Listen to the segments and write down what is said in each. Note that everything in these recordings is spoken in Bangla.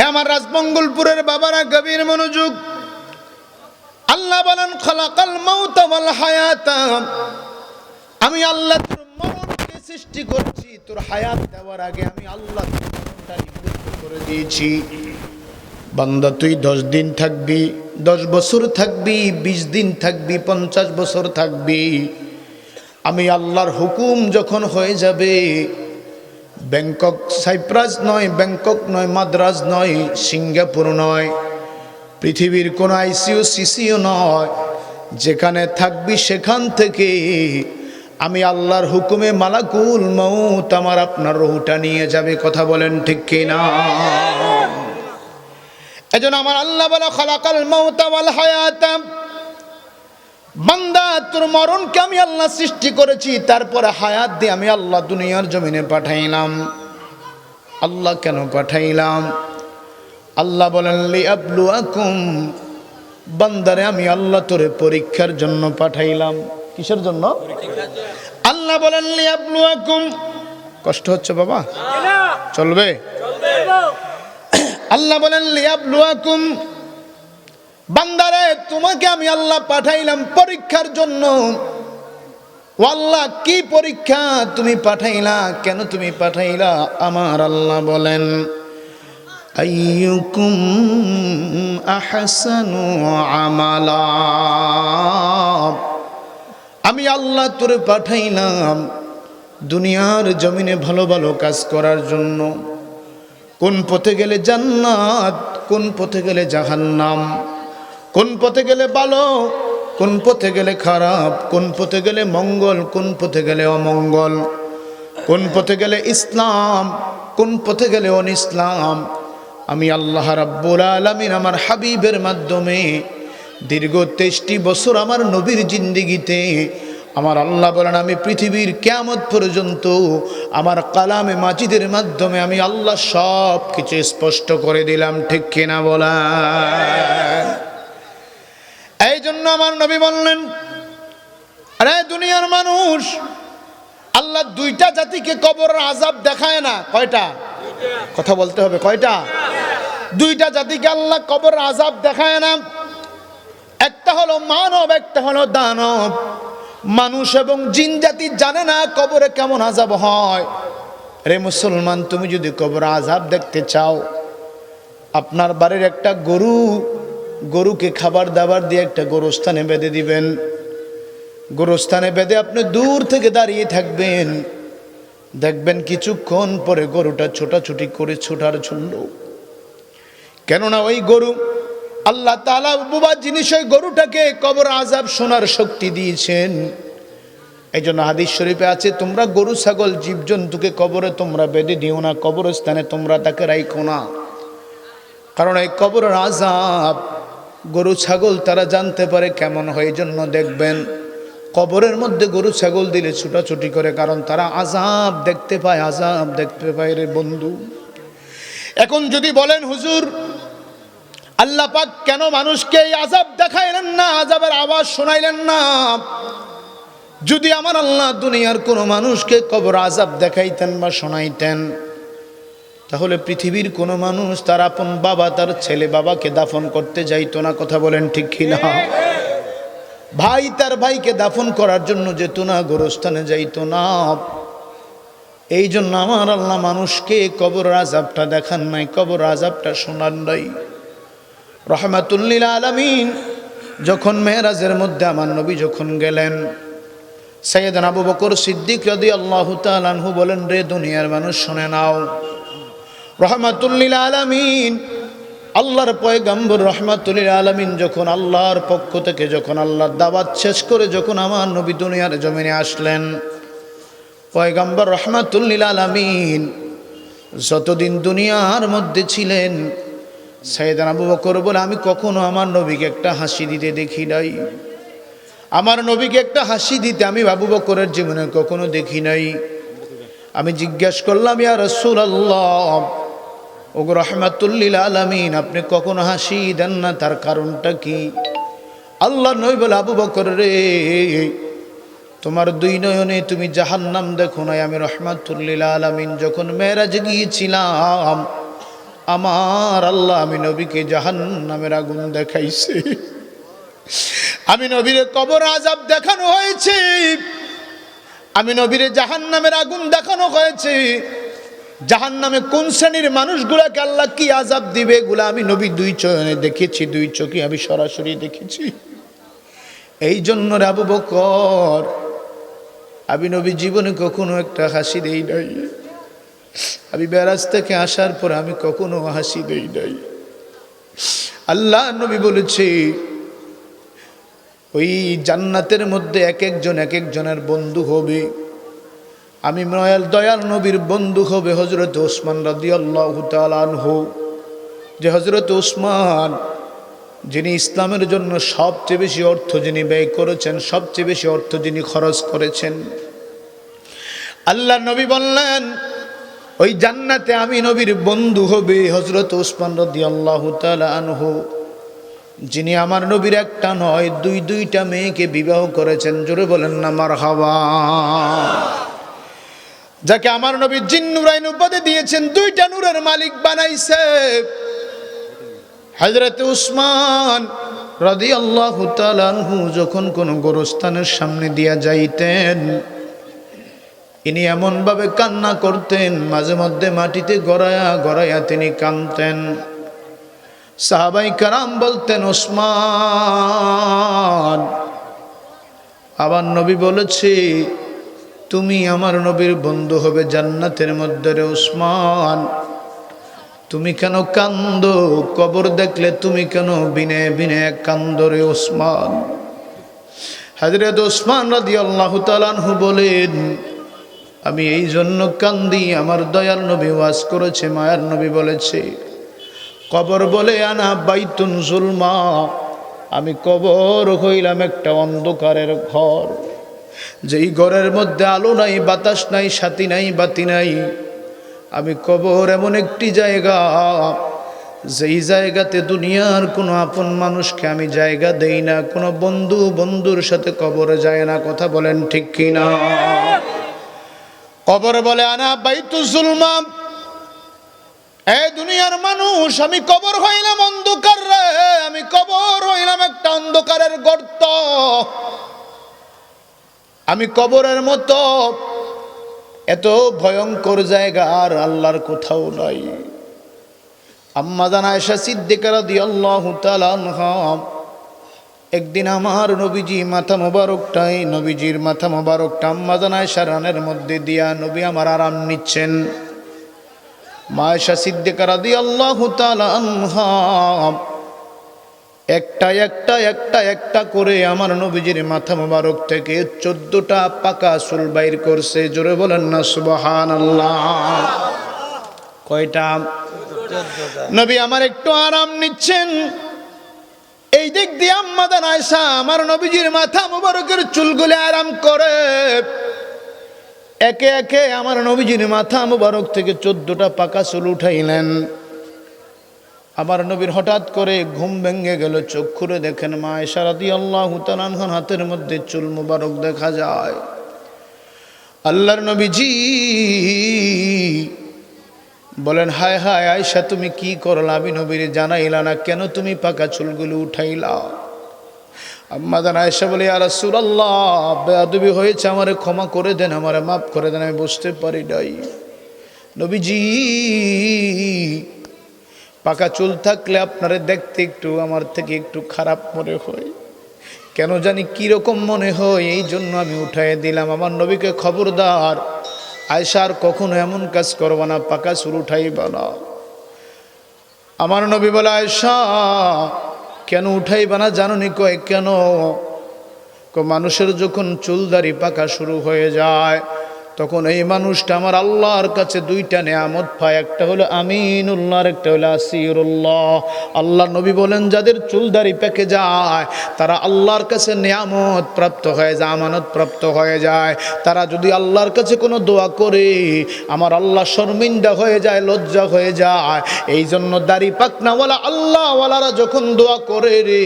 হে আমার রাজমঙ্গলপুরের বাবারা, গভীর মনোযোগ। আল্লাহ বলেন, খলাকাল মাউত হায়াতা। আমি আল্লাহ তোর মরণকে সৃষ্টি করছি, তোর হায়াত দেওয়ার আগে আমি আল্লাহ করে দিয়েছি। বান্দা, তুই দশ দিন থাকবি, দশ বছর থাকবি, বিশ দিন থাকবি, পঞ্চাশ বছর থাকবি। আমি আল্লাহর হুকুম যখন হয়ে যাবে ব্যাংকক সাইপ্রাস নয়, ব্যাংকক নয়, মাদ্রাজ নয়, সিঙ্গাপুর নয়। পৃথিবীর কোনো আইসিও সিসিও নয়। যেখানে থাকবি সেখান থেকে আমি আল্লাহর হুকুমে মালাকুল মৌত আমার আপনার রহুটা নিয়ে যাবে, কথা বলেন ঠিক কিনা এজন্য আমার আল্লাহ বলা, খালাকাল মৌতা ওয়াল হায়াতা। বান্দা তোর মরণকে আমি আল্লাহ সৃষ্টি করেছি তারপরে হায়াত দিয়ে আমি আল্লাহ দুনিয়ার জমিনে পাঠাইলাম। আল্লাহ কেন পাঠাইলাম? আল্লাহ বলেন লি আবলুয়াকুম বান্দারে আমি আল্লাহ তোরে পরীক্ষার জন্য পাঠাইলাম। কিসের জন্য? আল্লাহ বলেন লি আবলুয়াকুম কষ্ট হচ্ছে বাবা? চলবে। আল্লাহ বলেন লিয়াবলুয়াকুম। বান্দারে, তোমাকে আমি আল্লাহ পাঠাইলাম পরীক্ষার জন্য। ও আল্লাহ, কি পরীক্ষা তুমি পাঠাইলা? কেন তুমি পাঠাইলা? আমার আল্লাহ বলেন আমি আল্লাহ তোরে পাঠাইলাম দুনিয়ার জমিনে ভালো ভালো কাজ করার জন্য। কোন পথে গেলে জান্নাত, কোন পথে গেলে জাহান্নাম। কোন পথে গেলে ভালো, কোন পথে গেলে খারাপ, কোন পথে গেলে মঙ্গল, কোন পথে গেলে অমঙ্গল? কোন পথে গেলে ইসলাম, কোন পথে গেলে অন ইসলাম আমি আল্লাহ রাব্বুল আলামিন আমার হাবিবের মাধ্যমে দীর্ঘ তেইশটি বছর আমার নবীর জিন্দিগিতে আমার আল্লাহ বলেন, আমি পৃথিবীর কেয়ামত পর্যন্ত আমার কালামে মাজিদের মাধ্যমে আমি আল্লাহ সব কিছু স্পষ্ট করে দিলাম, ঠিক কিনা বলা জন্য আমার নবী বললেন, আরে দুনিয়ার মানুষ, আল্লাহ দুইটা জাতিকে কবর আজাব দেখায় না। কয়টা? কথা বলতে হবে, কয়টা? দুইটা জাতিকে আল্লাহ কবর আজাব দেখায় না। একটা হলো মানব, একটা হলো দানব। মানুষ এবং জিন জাতি জানে না কবরে কেমন আজাব হয়। রে মুসলমান, তুমি যদি কবর আজাব দেখতে চাও, আপনার বাড়ির একটা গরু গরুকে খাবার দাবার দিয়ে একটা গরুস্থানে বেঁধে দিবেন। গরুস্থানে বেঁধে আপনি দূর থেকে দাঁড়িয়ে থাকবেন। দেখবেন কিছুক্ষণ পরে গরুটা ছোটাছুটি করে ছোটার জন্য। কেননা ওই গরু আল্লাহ তালা বুবা জিনিস ওই গরুটাকে কবর আজাব শোনার শক্তি দিয়েছেন। এই জন্য হাদিস শরীফে আছে, তোমরা গরু, ছাগল, জীবজন্তুকে কবরে তোমরা বেঁধে দিও না, কবরস্থানে তোমরা তাকে রাইখো না। কারণ এই কবরের আজাব গরু, ছাগল, তারা জানতে পারে কেমন হয় জন্য দেখবেন কবরের মধ্যে গরু, ছাগল দিলে ছুটাছুটি করে, কারণ তারা আজাব দেখতে পায় আজাব দেখতে পায় রে বন্ধু। এখন যদি বলেন, হুজুর, আল্লাহ পাক কেন মানুষকে এই আজাব দেখাইলেন না আজাবের আওয়াজ শোনাইলেন না? যদি আমার আল্লাহ দুনিয়ার কোনো মানুষকে কবর আজাব দেখাইতেন বা শোনাইতেন তাহলে পৃথিবীর কোনো মানুষ তার আপন বাবা তার ছেলে বাবাকে দাফন করতে যাইতো না কথা বলেন ঠিক কিনা ভাই তার ভাইকে দাফন করার জন্য যেত না গোরস্থানে যাইতো না। এই জন্য আমার আল্লাহ মানুষকে কবর আজাবটা দেখান নাই কবর আজাবটা শোনান নাই। রহমাতুল্লিল আলমিন যখন মেহরাজের মধ্যে আমার নবী যখন গেলেন সৈয়দ আবু বকর সিদ্দিক রদি আল্লাহ তালানহু বলেন রে দুনিয়ার মানুষ শুনে নাও। রহমাতুল্লিল আলমিন। আল্লাহর পয়গাম্বর রহমাতুল্লিল আলমিন যখন আল্লাহর পক্ষ থেকে যখন আল্লাহর দাবাত শেষ করে যখন আমার নবী দুনিয়ার জমিনে আসলেন, পয়গাম্বর রহমাতুল্লিল আলমিন যতদিন দুনিয়ার মধ্যে ছিলেন সাইদান আবু বকর বলে, আমি কখনো আমার নবীকে একটা হাসি দিতে দেখি নাই। আমার নবীকে একটা হাসি দিতে আমি বাবু বকরের জীবনে কখনো দেখি নাই। আমি জিজ্ঞেস করলাম, ইয়া রসুল আল্লাহ ও রহমাতুল্লিল আলমিন, আপনি কখনো হাসি দেন না, তার কারণটা কি? আল্লাহ নই বলে, আবু বকর রে, তোমার দুই নয়নে তুমি জাহান্নাম দেখো নাই। আমি রহমাতুল্লিল আলমিন, যখন মেয়েরাজ গিয়েছিলাম, আমার আল্লাহ আমি নবীকে জাহান নামের আগুন দেখাইছে। আমি নবীর কবর আজাব দেখানো হয়েছে। আমি নবীর জাহান নামের আগুন দেখানো হয়েছে। জাহান নামে কোন শ্রেণির মানুষগুলাকে আল্লাহ কি আজাব দিবে এগুলা আমি নবী দুই চয়নে দেখেছি, দুই চোখে আমি সরাসরি দেখেছি। এই জন্য রাবু বকর, আমি নবী জীবনে কখনো একটা হাসি দেই নাই। আমি বেরাজ থেকে আসার পর আমি কখনো হাসি দেই নাই। আল্লাহ নবী বলেছে, ওই জান্নাতের মধ্যে এক একজন এক একজনের বন্ধু হবে। আমি নয়াল দয়াল নবীর বন্ধু হবে হজরত ওসমান রাদি আল্লাহ যে হজরত ওসমান, যিনি ইসলামের জন্য সবচেয়ে বেশি অর্থ যিনি ব্যয় করেছেন, সবচেয়ে বেশি অর্থ যিনি খরচ করেছেন। আল্লাহ নবী বললেন, ওই জান্নাতে আমি নবীর বন্ধু হবে হজরত ওসমান রদি আল্লাহ আনহু। যিনি আমার নবীর একটা নয়, দুই দুইটা মেয়েকে বিবাহ করেছেন। জোরে বলেন না আমার হাওয়া যাকে আমার নবী জিন্নুরাইন উপাধি দিয়েছেন, দুইটা নূরের মালিক বানাইছে। হজরত উসমান রাদি আল্লাহ তালানহু যখন কোনো গোরস্থানের সামনে দিয়া যাইতেন, ইনি এমনভাবে কান্না করতেন, মাঝে মধ্যে মাটিতে গড়ায়া গড়াইয়া তিনি কানতেন সাহাবাই কারাম বলতেন ওসমান আবার নবী বলেছে তুমি আমার নবীর বন্ধু হবে জান্নাতের মধ্যে রে ওসমান তুমি কেন কান্দ? কবর দেখলে তুমি কেন বিনে বিনে কান্দ রে ওসমান হাজরত ওসমান রাদি আল্লাহ তালানহু বলেন, আমি এই জন্য কান্দি, আমার দয়াল নবী ওয়াজ করেছে, মায়ার নবী বলেছে। কবর বলে আনা বাইতুন জুলমা। আমি কবর হইলাম একটা অন্ধকারের ঘর। যেই ঘরের মধ্যে আলো নাই, বাতাস নাই সাথী নাই, বাতি নাই, আমি কবর এমন একটি জায়গা, যেই জায়গাতে দুনিয়ার কোনো আপন মানুষকে আমি জায়গা দেই না, কোনো বন্ধু বন্ধুর সাথে কবরে যায় না, কথা বলেন ঠিক কিনা? কবর বলে, আনা বাইতু জুলমা, এ দুনিয়ার মানুষ, আমি কবর হইলাম অন্ধকার রে আমি কবর হইলাম একটা অন্ধকারের গর্ত। আমি কবরের মতো। এত ভয়ঙ্কর জায়গা আর আল্লাহর কোথাও নাই। আম্মা জানা এসা সিদ্দিকার দিয়ে আল্লাহ একদিন আমার নবীজি মাথা মোবারকটাই, নবীজির মাথা মোবারকটা আম্মা জানা এসা রানের মধ্যে দিয়া নবী আমার আরাম নিচ্ছেন। মায়েশা সিদ্দিকার দিয়ে আল্লাহ একটা একটা একটা একটা করে আমার নবীজির মাথা মোবারক থেকে চোদ্দটা পাকা চুল বাইর করছে। জোরে বলেন না সুবহান আল্লাহ কয়টা? নবী আমার একটু আরাম নিচ্ছেন। এই দিক দিয়ে আম্মাদান আয়সা আমার নবীজির মাথা মোবারকের চুলগুলি আরাম করে। একে একে আমার নবীজির মাথা মোবারক থেকে চোদ্দটা পাকা চুল উঠাইলেন। আমার নবীর হঠাৎ করে ঘুম ভেঙে গেল চোখ খুলে দেখেন মা এসারাদি আল্লাহ তালানহন হাতের মধ্যে চুল মুবারক দেখা যায়। আল্লাহর নবীজি বলেন, হায় হায় আয়সা তুমি কি করলা? আমি নবীর জানাইলা না, কেন তুমি পাকা চুলগুলো উঠাইলা? আম্মাদান আয়সা বলে আর সুরাল্লাহ বেয়াদবি হয়েছে, আমারে ক্ষমা করে দেন, আমারে মাফ করে দেন, আমি বুঝতে পারি নাই। নবীজি পাকা চুল থাকলে আপনারে দেখতে একটু, আমার থেকে একটু খারাপ মনে হয়। কেন জানি কীরকম মনে হয়, এই জন্য আমি উঠাই দিলাম। আমার নবীকে খবরদার। আয়সা আর কখনো এমন কাজ করব না, পাকা চুল উঠাইবা না। আমার নবী বলে আয়সা কেন উঠাইবা না জানো নি কয়, কেন? মানুষের যখন চুলদারি পাকা শুরু হয়ে যায় তখন এই মানুষটা আমার আল্লাহর কাছে দুইটা নেয়ামত পায়। একটা হলো আমিনুল্লাহর একটা হলো আসিরুল্লাহ। আল্লাহ নবী বলেন, যাদের চুলদারি পেকে যায়, তারা আল্লাহর কাছে নেয়ামত প্রাপ্ত হয়ে যায়, আমানত প্রাপ্ত হয়ে যায়। তারা যদি আল্লাহর কাছে কোনো দোয়া করে, আমার আল্লাহ শর্মিন্দা হয়ে যায়, লজ্জা হয়ে যায়। এই জন্য দাড়ি পাকনাওয়ালা আল্লাহওয়ালারা যখন দোয়া করে রে,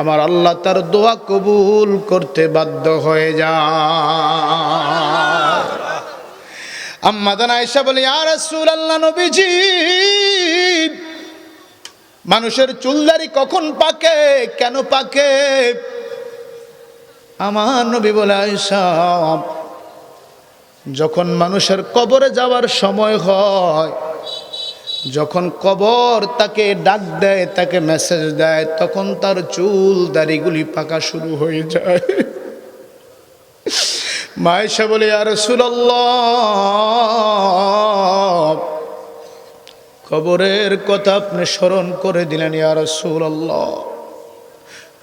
আমার আল্লাহ তার দোয়া কবুল করতে বাধ্য হয়ে যায়। আম্মাদান আর নবীজি, মানুষের চুলদারি কখন পাকে, কেন পাকে? আমার নবী বলে, আয়েশা, যখন মানুষের কবরে যাওয়ার সময় হয়, যখন কবর তাকে ডাক দেয়, তাকে মেসেজ দেয়, তখন তার চুল দাড়িগুলি পাকা শুরু হয়ে যায়। মায়েশা বলে আর কবরের কথা আপনি স্মরণ করে দিলেন ইয়ার সুরাল্লাহ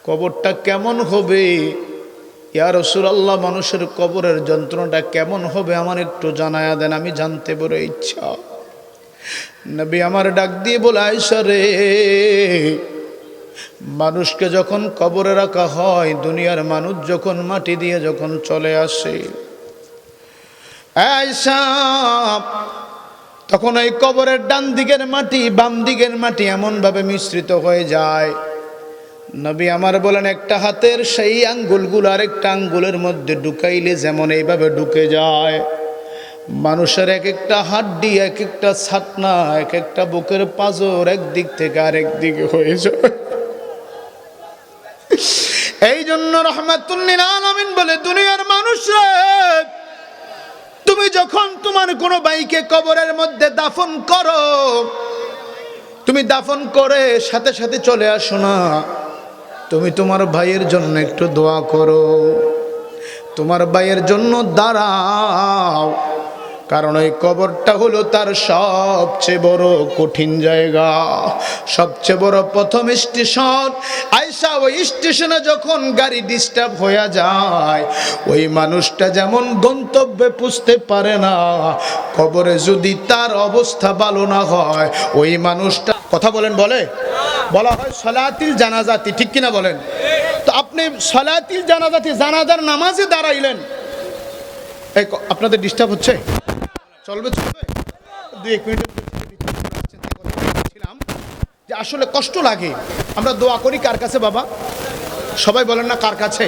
কবরটা কেমন হবে? ইয়া রসুলাল্লাহ, মানুষের কবরের যন্ত্রণাটা কেমন হবে? আমার একটু জানায়া দেন, আমি জানতে বড় ইচ্ছা। নবী আমার ডাক দিয়ে বলে আয়সা রে মানুষকে যখন কবরে রাখা হয়, দুনিয়ার মানুষ যখন মাটি দিয়ে যখন চলে আসে তখন ওই কবরের ডান দিকের মাটি, বাম দিকের মাটি এমনভাবে মিশ্রিত হয়ে যায়। নবী আমার বলেন, একটা হাতের সেই আঙ্গুলগুলো আরেকটা আঙ্গুলের মধ্যে ঢুকাইলে যেমন এইভাবে ঢুকে যায়। মানুষের এক একটা হাড্ডি এক একটা ছাতনা এক একটা বুকের পাঁজর একদিক থেকে আরেক দিকে হয়ে যায়। এই জন্য রহমাতুল্লিল আলমিন বলে, দুনিয়ার মানুষরা, তুমি যখন তোমার কোনো বাইকে কবরের মধ্যে দাফন করো, তুমি দাফন করে সাথে সাথে চলে আসো না। তুমি তোমার ভাইয়ের জন্য একটু দোয়া করো। তোমার ভাইয়ের জন্য দাঁড়াও। কারণ ওই কবরটা হলো তার সবচেয়ে বড় কঠিন জায়গা, সবচেয়ে বড় প্রথম স্টেশন। আয়সা ওই স্টেশনে যখন গাড়ি ডিস্টার্ব হয়ে যায়, ওই মানুষটা যেমন গন্তব্যে পুষতে পারে না, কবরে যদি তার অবস্থা ভালো না হয়, ওই মানুষটা কথা বলেন, বলে? বলা হয় সলাতিল জানাজাতি, ঠিক কিনা বলেন? তো আপনি সলাতিল জানাজাতি, জানাজার নামাজে দাঁড়াইলেন। আপনাদের ডিস্টার্ব হচ্ছে? চলবে চলবে। দুই এক মিনিট ছিলাম যে আসলে কষ্ট লাগে। আমরা দোয়া করি কার কাছে, বাবা? সবাই বলেন না কার কাছে।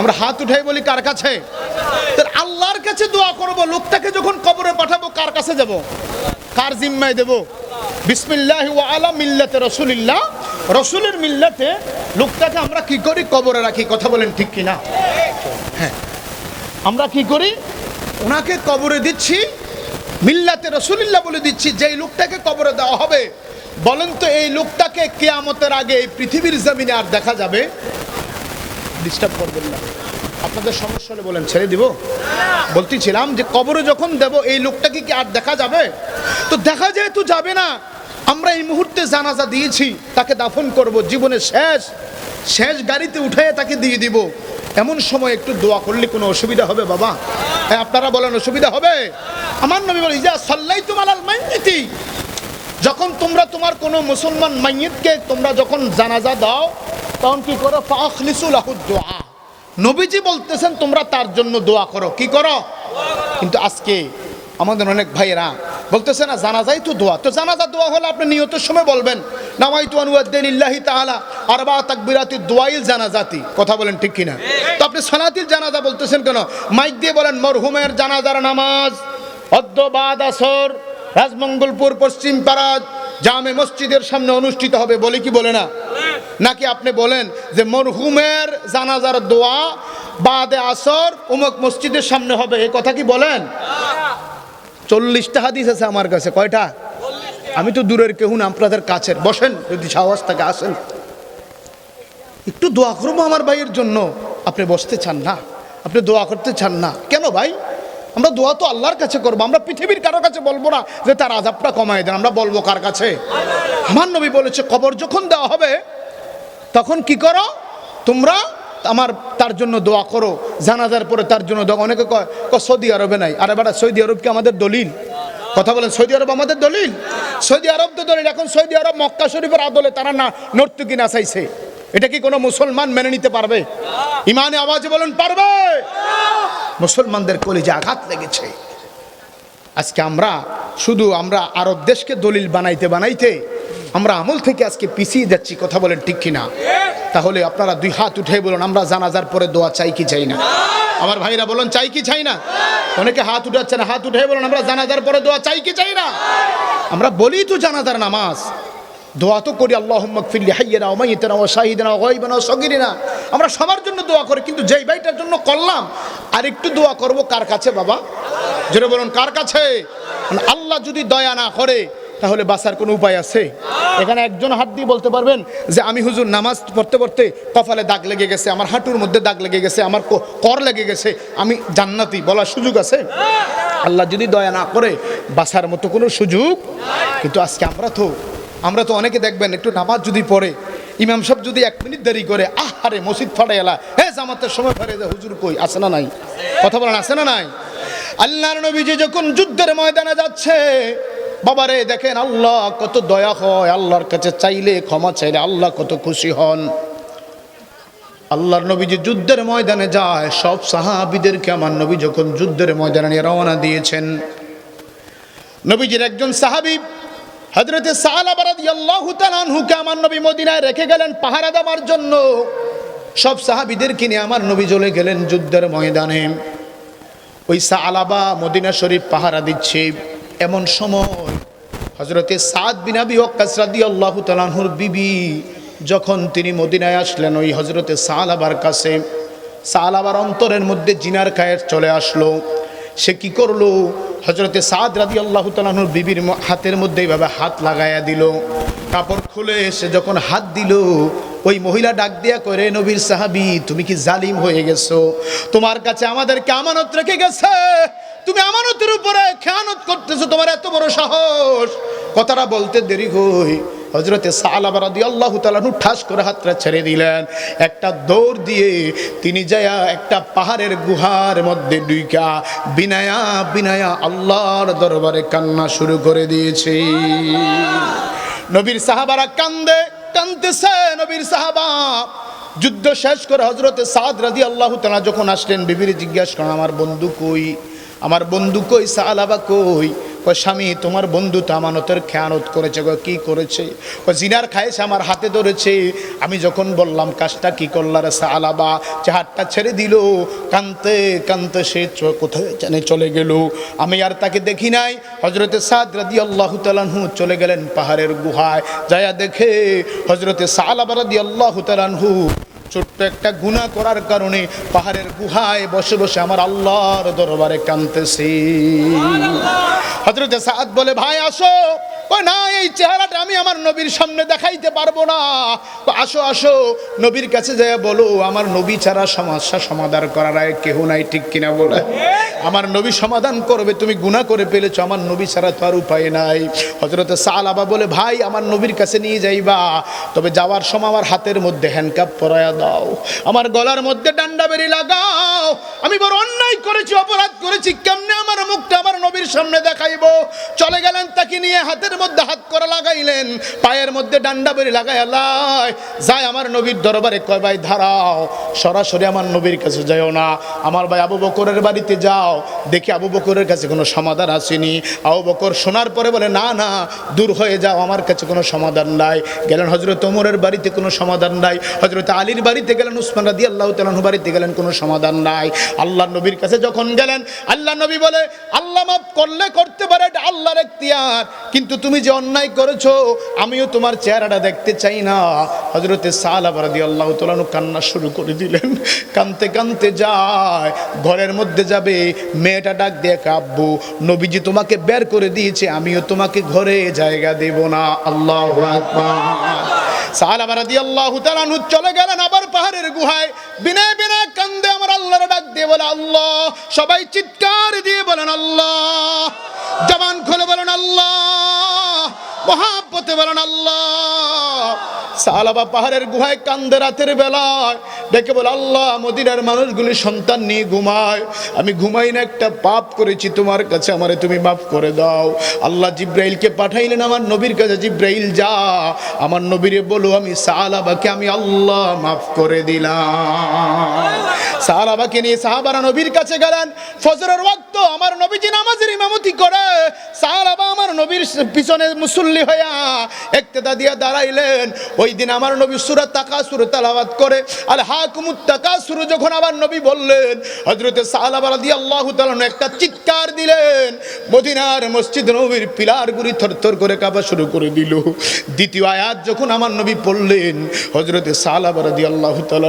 আমরা হাত উঠাই বলি কার কাছে? আল্লাহর কাছে দোয়া করব, লোকটাকে যখন কবরে পাঠাবো, কার কাছে যাব? কার জিম্মায় দেব? বিসমিল্লাহ আলা মিল্লাতে রসুলিল্লাহ। রসুলের মিল্লাতে লোকটাকে আমরা কি করি? কবরে রাখি। কথা বলেন ঠিক কিনা? হ্যাঁ। আমরা কি করি? ওনাকে কবরে দিচ্ছি। মিল্লাতে রসুলিল্লাহ বলে দিচ্ছি, যেই লোকটাকে কবরে দেওয়া হবে, বলেন তো এই লোকটাকে কেয়ামতের আগে এই পৃথিবীর জমিনে আর দেখা যাবে? ডিস্টার্ব করবেন না। আপনাদের সমস্যা হলে বলেন, ছেড়ে দিব। বলতেছিলাম যে কবরে যখন দেব, এই লোকটাকে কি আর দেখা যাবে? তো দেখা যেহেতু যাবে না। আমরা এই মুহূর্তে জানাজা দিয়েছি, তাকে দাফন করব, জীবনের শেষ শেষ গাড়িতে উঠে তাকে দিয়ে দিব। এমন সময় একটু দোয়া করলে কোনো অসুবিধা হবে বাবা? হ্যাঁ আপনারা বলেন, অসুবিধা হবে? আমার নবী বলে ইজা সাল্লাই তোমার আল মাইনীতি যখন তোমরা তোমার কোনো মুসলমান মাইয়িতকে তোমরা যখন জানাজা দাও, তখন কি করো? ফাখলিসুল দোয়া। নবীজি বলতেছেন, তোমরা তার জন্য দোয়া করো। কি করো? কিন্তু আজকে আমাদের অনেক ভাইয়েরা বলতেছে না, জানাজাই তো দোয়া। তো জানাজা দোয়া হলে আপনি নিয়তের সময় বলবেন। নামাই তু আনুয়াদ্দিন ইল্লাহি তাআলা আরবা তাকবিরাতি দোয়াইল জানাজাতি। কথা বলেন ঠিক কিনা? তো আপনি সালাতিল জানাজা বলতেছেন কেন? মাইক দিয়ে বলেন, মরহুমের জানাজার নামাজ, অদ্য বাদ আসর, রাজমঙ্গলপুর পশ্চিম পাড়া জামে মসজিদের সামনে অনুষ্ঠিত হবে বলে কি বলে না? নাকি আপনি বলেন যে মরহুমের জানাজার দোয়া বাদে আসর উমক মসজিদের সামনে হবে, এ কথা কি বলেন? চল্লিশটা হাদিস আছে আমার কাছে, কয়টা? আমি তো দূরের কেউ না, আপনাদের কাছের। বসেন, যদি সাহস থাকে, আসেন। একটু দোয়া করব আমার ভাইয়ের জন্য। আপনি বসতে চান না, আপনি দোয়া করতে চান না। কেন ভাই? আমরা দোয়া তো আল্লাহর কাছে করব, আমরা পৃথিবীর কারও কাছে বলব না যে তার আজাবটা কমায় দেন, আমরা বলব কার কাছে? আমার নবী বলেছে, কবর যখন দেওয়া হবে, তখন কি করো? তোমরা আমার তার জন্য দোয়া করো, জানাজার পরে তার জন্য দোয়া অনেকে কয় সৌদি আরবে নাই। আর এবার সৌদি আরব কি আমাদের দলিল? কথা বলেন, সৌদি আরব আমাদের দলিল? সৌদি আরব তো দলিল, এখন সৌদি আরব মক্কা শরীফের আদলে তারা না, নর্তুকি নাচাইছে এটা কি কোনো মুসলমান মেনে নিতে পারবে? ইমানে আওয়াজে বলেন, পারবে? মুসলমানদের কলিজে আঘাত লেগেছে। আজকে আমরা, শুধু আমরা আরব দেশকে দলিল বানাইতে বানাইতে আমরা আমল থেকে আজকে পিছিয়ে যাচ্ছি, কথা বলেন ঠিক কিনা? তাহলে আপনারা দুই হাত উঠে বলুন, আমরা জানাজার পরে দোয়া চাই কি চাই না? আমার ভাইরা বলুন, চাই কি চাই না? অনেকে হাত উঠাচ্ছে না, হাত উঠে বলুন, আমরা জানাজার পরে দোয়া চাই কি চাই না? আমরা বলি তো জানাজার নামাজ। দোয়া তো করি আল্লাহ ফিল্লি হাইয়েনা ও মাইয়েতেনা ও শাহিদেনা গইবেনা ও সগিরিনা। আমরা সবার জন্য দোয়া করি, কিন্তু যেই ভাইটার জন্য করলাম আর একটু দোয়া করব কার কাছে বাবা? যেটা বলুন, কার কাছে? আল্লাহ যদি দয়া না করে তাহলে বাঁচার কোনো উপায় আছে? এখানে একজন হাত দিয়ে বলতে পারবেন যে, আমি হুজুর নামাজ পড়তে পড়তে কপালে দাগ লেগে গেছে, আমার হাঁটুর মধ্যে দাগ লেগে গেছে, আমার কর লেগে গেছে, আমি জান্নাতি। বলার সুযোগ আছে? আল্লাহ যদি দয়া না করে বাসার মতো কোনো সুযোগ কিন্তু আজকে আমরা তো আমরা তো অনেকে দেখবেন একটু নামাজ যদি পড়ে, ইমাম সাহেব যদি এক মিনিট দেরি করে, আহারে, মসজিদ ফাটে এলা। হে, জামাতের সময় ফারে যে হুজুর কই? আছে না নাই? কথা বলেন, আছে না নাই? আল্লাহর নবীজি যখন যুদ্ধের ময়দানে যাচ্ছে বাবারে, দেখেন আল্লাহ কত দয়া হয়, আল্লাহর কাছে চাইলে ক্ষমা চাইলে আল্লাহ কত খুশি হন। আল্লাহর নবী যে যুদ্ধের ময়দানে যায়, সব সাহাবিদেরকে আমার নবী যখন যুদ্ধের ময়দানে নিয়ে রওনা দিয়েছেন। নবীজির একজন সাহাবি হজরতে সাহালাবারাদিয়াল্লাহুকে আমার নবী মদিনায় রেখে গেলেন পাহারা দেওয়ার জন্য। সব সাহাবিদেরকে নিয়ে আমার নবী চলে গেলেন যুদ্ধের ময়দানে। ওই সালাবা মদিনা শরীফ পাহারা দিচ্ছে। এমন সময় হজরতে সাদ বিনাবি ওকাসরাদি আল্লাহ তালাহুর বিবি যখন তিনি মদিনায় আসলেন, ওই হজরতে সালাবার কাছে, সালাবার অন্তরের মধ্যে জিনার কায়ের চলে আসলো। সে কি করল? হজরতে সাদ রাদি আল্লাহ তালাহুর বিবির হাতের মধ্যে এইভাবে হাত লাগাইয়া দিল। কাপড় খুলে সে যখন হাত দিল, ওই মহিলা ডাক দিয়া করে নবীর সাহাবি, তুমি কি জালিম হয়ে গেছো? তোমার কাছে আমাদেরকে আমানত রেখে গেছে? তুমি আমানতের উপরে খেয়ানত করতেছো, তোমার এত বড় সাহস। কথাটা বলতে দেরি হই হজরতে সালাবারাদি আল্লাহ তালানু ঠাস করে হাতটা ছেড়ে দিলেন। একটা দৌড় দিয়ে তিনি যায়া একটা পাহাড়ের গুহার মধ্যে ডুইকা বিনায়া বিনায়া আল্লাহর দরবারে কান্না শুরু করে দিয়েছে। নবীর সাহাবারা কান্দে কান্দতেছে নবীর সাহাবা যুদ্ধ শেষ করে হজরতে সাদ রাজি আল্লাহ তালা যখন আসলেন, বিবির জিজ্ঞাসা করেন, আমার বন্ধু কই? আমার বন্ধু কই সালাবা কই? ও স্বামী, তোমার বন্ধু তো আমানতের খেয়ানত করেছে। গো কী করেছে? ও জিনার খাইছে আমার হাতে ধরেছে। আমি যখন বললাম, কাজটা কী করলা রে সালাবা যে হাতটা ছেড়ে দিল। কানতে কানতে সে কোথায় জানে চলে গেল। আমি আর তাকে দেখি নাই। হজরতে সাদ রাদি আল্লাহ তালানহু চলে গেলেন পাহাড়ের গুহায়। যায়া দেখে হজরতে সালাবা রাদি আল্লাহ তালানহু ছোট্ট একটা গুণা করার কারণে পাহাড়ের গুহায় বসে বসে আমার আল্লাহর দরবারে কানতেছি হজরত সাদ বলে, ভাই, আসো। ও না, এই চেহারাটা আমি আমার নবীর সামনে দেখাইতে পারব না। আসো আসো, নবীর কাছে যায় বলো, আমার নবী ছাড়া সমস্যা সমাধান করার আগে কেহ নাই, ঠিক কিনা বলে? আমার নবী সমাধান করবে, তুমি গুণা করে পেলেছো আমার নবী ছাড়া তো আর উপায় নাই। হজরতে সালাবা বলে, ভাই, আমার নবীর কাছে নিয়ে যাইবা, তবে যাওয়ার সময় আমার হাতের মধ্যে হ্যান্ডকাপ পরায়া দাও, আমার গলার মধ্যে ডান্ডা বেরি লাগাও। আমি বড় অন্যায় করেছি, অপরাধ করেছি, কেমনে আমার মুখটা আমার নবীর সামনে দেখাইবো? চলে গেলেন তাকে নিয়ে, হাতের মধ্যে হাত করে লাগাইলেন, পায়ের মধ্যে ডান্ডা বেরি লাগাই লাই, যাই আমার নবীর দরবারে কয়, ভাই ধারাও সরাসরি আমার নবীর কাছে যাও না। আমার ভাই আবু বকরের বাড়িতে যাও। দেখি আবু বকরের কাছে কোনো সমাধান আসেনি। আবু বকর শোনার পরে বলে, না না, দূর হয়ে যাও, আমার কাছে কোনো সমাধান নাই। গেলেন হজরত ওমরের বাড়িতে কোনো সমাধান নাই। হজরত আলীর বাড়িতে গেলেন, উসমান রাদি আল্লাহ তালাহু বাড়িতে গেলেন, কোনো সমাধান নাই। আল্লাহ নবীর কাছে যখন গেলেন আল্লাহ নবী বলে, আল্লাহ মাফ করলে করতে পারে, এটা আল্লাহর এখতিয়ার। কিন্তু তুমি যে অন্যায় করেছ, আমিও তোমার চেহারাটা দেখতে চাই না। হজরতে সালাবারদি রাদি আল্লাহ তোলানো কান্না শুরু করে দিলেন। কানতে কানতে যায়, ঘরের মধ্যে যাবে, মেয়েটা ডাক দিয়ে কাব্বু নবীজি তোমাকে বের করে দিয়েছে, আমিও তোমাকে ঘরে জায়গা দেব না। আল্লাহ সাহাবা রাদিয়াল্লাহু তাআলা আনহু চলে গেলেন আবার পাহাড়ের গুহায়। বিনা বিনা কান্দে আমার আল্লাহর ডাক দিয়ে বলে, আল্লাহ। চিৎকার দিয়ে বলেন, আল্লাহ। জবান খুলে বলেন, আল্লাহ। মহাব্বতে বলেন, আল্লাহ! সালাবা পাহাড়ের গুহায় কান্দে রাতের বেলায়। ডেকে বলে, আল্লাহ, মদিনার মানুষগুলি সন্তান নিয়ে ঘুমায়। আমি ঘুমাই না, একটা পাপ করেছি, তোমার কাছে আমারে তুমি মাফ করে দাও। আল্লাহ জিব্রাইলকে পাঠাইলেন, আমার নবীর কাছে জিব্রাইল যা। আমার নবীরে বলো, আমি সালাবাকে আমি আল্লাহ মাফ করে দিলাম। সাহাবাকে নিয়ে সাহাবারা নবীর কাছে গেলেন। ফজরের ওয়াক্ত আমার নবীজি নামাজের ইমামতি করে। সাহাবা আমার নবীর পিছনে মুসল্লি হইয়া একতেদা দিয়া দাঁড়াইলেন। ওই দিন আমার নবী সুরাত তাকাসুর তালাবাত করে। আল হাকুমুত তাকাসুর যখন আমার নবী বললেন, হযরতে সাহাবা রাদিয়াল্লাহু তাআলা একটা চিৎকার দিলেন। মদিনার মসজিদ নবীর পিলারগুলি থরথর করে কাঁপা শুরু করে দিল। দ্বিতীয় আয়াত যখন আমার নবী পড়লেন হজরতে সাহাবা রাদিয়াল্লাহু তাআলা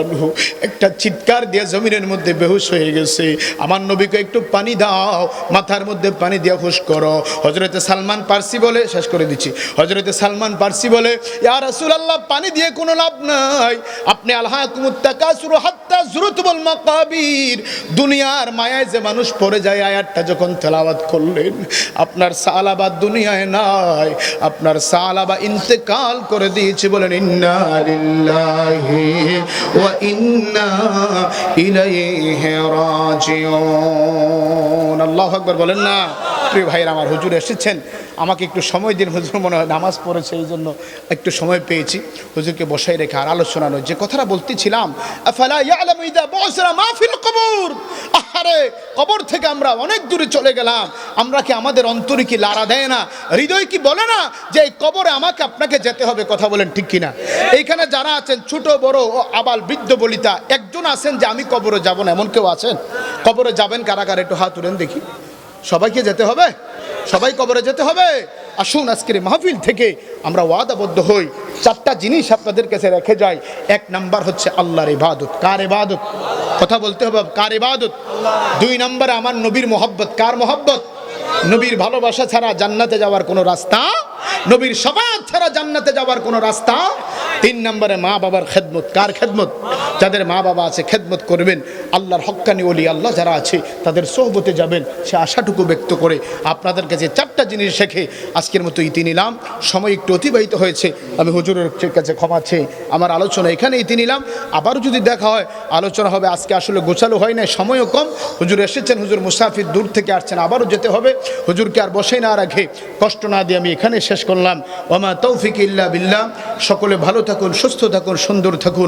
একটা চিৎকার দিয়ে জমিনের মধ্যে বেহুশ হয়ে গেছে। আমার নবীকে একটু পানি দাও, মাথার মধ্যে পানি দিয়ে হুশ করো। হজরতে সালমান পার্সি বলে, শেষ করে দিচ্ছি। হজরতে সালমান পার্সি বলে, ইয়া রাসূলুল্লাহ, পানি দিয়ে কোনো লাভ নাই। আপনি আল্লাহ কুমুত্তাকাসুর হাত্তা জুরুতুল মাকাবির। দুনিয়ার মায়ায় যে মানুষ পড়ে যায়, আয়াতটা যখন তেলাওয়াত করলেন, আপনার সালাবা দুনিয়ায় নাই। আপনার সালাবা ইন্তেকাল করে দিয়েছে বলেন, ইন্না লিল্লাহি ওয়া ইন্না ইলাইহি রাজিউন। আল্লাহু আকবার বলেন না। প্রিয় ভাইরা আমার হুজুর এসেছেন। আমাকে একটু সময় দিন, হুজুর মনে হয় নামাজ পড়েছে, এই জন্য একটু সময় পেয়েছি। হুজুরকে বসাই রেখে আর আলোচনা নয়। যে কথাটা বলতেছিলাম আহারে, কবর থেকে আমরা অনেক দূরে চলে গেলাম। আমরা কি আমাদের অন্তরে কি লাড়া দেয় না? হৃদয় কি বলে না যে এই কবরে আমাকে আপনাকে যেতে হবে, কথা বলেন ঠিক কিনা? এইখানে যারা আছেন, ছোট, বড় ও আবাল বৃদ্ধ বলিতা, একজন আছেন যে আমি কবরে যাব না, এমন কেউ আছেন? কবরে যাবেন কারাগার, একটু হাত তুলেন দেখি। সবাইকে যেতে হবে? সবাই কবরে যেতে হবে। আসুন আজকের মাহফিল থেকে আমরা ওয়াদাবদ্ধ হই। চারটা জিনিস আপনাদের কাছে রেখে যাই। এক নাম্বার হচ্ছে আল্লাহর ইবাদত। কার ইবাদত? কথা বলতে হবে, কার ইবাদত? দুই নাম্বার, আমার নবীর মোহব্বত। কার মোহব্বত? নবীর ভালোবাসা ছাড়া জান্নাতে যাওয়ার কোনো রাস্তা? নবীর সবাদ ছাড়া জান্নাতে যাওয়ার কোনো রাস্তা? তিন নম্বরে মা বাবার খেদমত। কার খেদমত? যাদের মা বাবা আছে, খেদমত করবেন। আল্লাহর হক্কানি ওলি, আল্লাহ যারা আছে, তাদের সোহবতে যাবেন। সে আশাটুকু ব্যক্ত করে আপনাদের কাছে চারটা জিনিস শেখে, আজকের মতো ইতি নিলাম। সময় একটু অতিবাহিত হয়েছে। আমি হুজুরের কাছে ক্ষমা চেয়ে আমার আলোচনা এখানে ইতি নিলাম। আবারও যদি দেখা হয়, আলোচনা হবে আজকে আসলে গোছালো হয় না সময়ও কম। হুজুর এসেছেন, হুজুর মুসাফির দূর থেকে আসছেন, আবারও যেতে হবে। হুজুরকে আর বসে না রাখে। কষ্ট না দিয়ে আমি এখানে শেষ করলাম। ওমা তৌফিক ইল্লা বিল্লাহ। সকলে ভালো থাকুন সুস্থ থাকুন সুন্দর থাকুন।